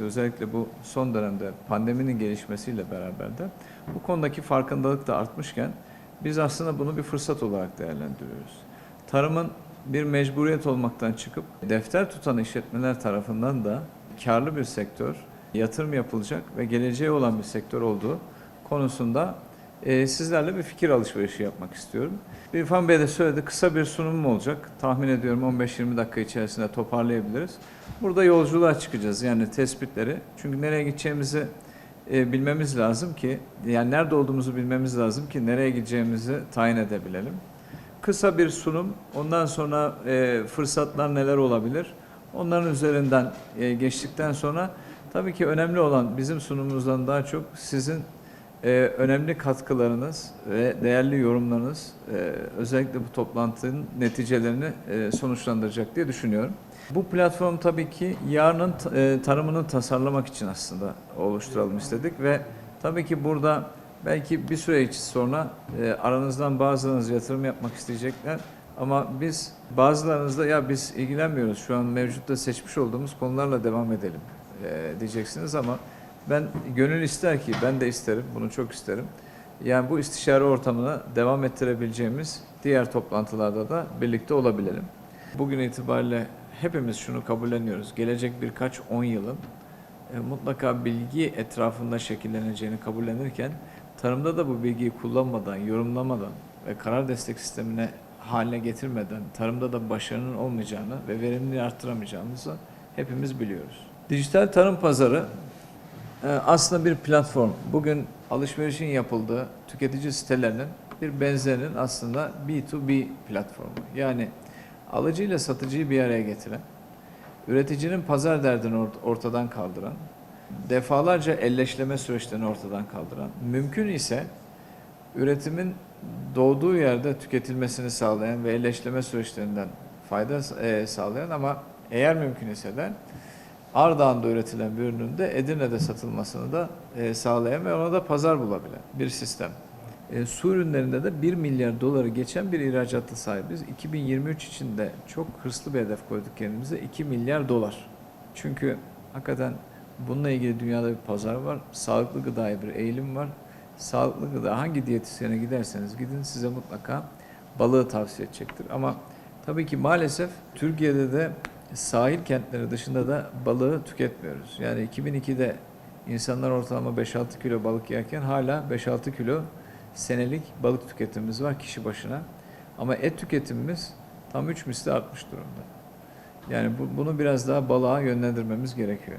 Özellikle bu son dönemde pandeminin gelişmesiyle beraber de bu konudaki farkındalık da artmışken biz aslında bunu bir fırsat olarak değerlendiriyoruz. Tarımın bir mecburiyet olmaktan çıkıp defter tutan işletmeler tarafından da karlı bir sektör, yatırım yapılacak ve geleceği olan bir sektör olduğu konusunda e, sizlerle bir fikir alışverişi yapmak istiyorum. İrfan Bey de söyledi kısa bir sunumum olacak. Tahmin ediyorum 15-20 dakika içerisinde toparlayabiliriz. Burada yolculuğa çıkacağız yani tespitleri. Çünkü nereye gideceğimizi e, bilmemiz lazım ki yani nerede olduğumuzu bilmemiz lazım ki nereye gideceğimizi tayin edebilelim. Kısa bir sunum, ondan sonra e, fırsatlar neler olabilir? Onların üzerinden e, geçtikten sonra tabii ki önemli olan bizim sunumumuzdan daha çok sizin e, önemli katkılarınız ve değerli yorumlarınız e, özellikle bu toplantının neticelerini e, sonuçlandıracak diye düşünüyorum. Bu platform tabii ki yarının e, tarımını tasarlamak için aslında oluşturalım istedik ve tabii ki burada belki bir süre içi sonra e, aranızdan bazılarınız yatırım yapmak isteyecekler ama biz bazılarınızda ya biz ilgilenmiyoruz şu an mevcutta seçmiş olduğumuz konularla devam edelim e, diyeceksiniz ama ben gönül ister ki ben de isterim bunu çok isterim. Yani bu istişare ortamına devam ettirebileceğimiz diğer toplantılarda da birlikte olabilelim. Bugün itibariyle hepimiz şunu kabulleniyoruz. Gelecek birkaç on yılın e, mutlaka bilgi etrafında şekilleneceğini kabullenirken tarımda da bu bilgiyi kullanmadan, yorumlamadan ve karar destek sistemine haline getirmeden tarımda da başarının olmayacağını ve verimliliği arttıramayacağımızı hepimiz biliyoruz. Dijital tarım pazarı aslında bir platform. Bugün alışverişin yapıldığı tüketici sitelerinin bir benzerinin aslında B2B platformu. Yani alıcı ile satıcıyı bir araya getiren, üreticinin pazar derdini ort- ortadan kaldıran, defalarca elleşleme süreçlerini ortadan kaldıran, mümkün ise üretimin doğduğu yerde tüketilmesini sağlayan ve elleşleme süreçlerinden fayda e, sağlayan ama eğer mümkün ise de Ardahan'da üretilen bir ürünün de Edirne'de satılmasını da e, sağlayan ve ona da pazar bulabilen bir sistem. E, su ürünlerinde de 1 milyar doları geçen bir ihracatta sahibiz. 2023 için de çok hırslı bir hedef koyduk kendimize. 2 milyar dolar. Çünkü hakikaten bununla ilgili dünyada bir pazar var. Sağlıklı gıdaya bir eğilim var. Sağlıklı gıda hangi diyetisyene giderseniz gidin size mutlaka balığı tavsiye edecektir. Ama tabii ki maalesef Türkiye'de de sahil kentleri dışında da balığı tüketmiyoruz. Yani 2002'de insanlar ortalama 5-6 kilo balık yerken hala 5-6 kilo senelik balık tüketimimiz var kişi başına. Ama et tüketimimiz tam 3 misli artmış durumda. Yani bu, bunu biraz daha balığa yönlendirmemiz gerekiyor.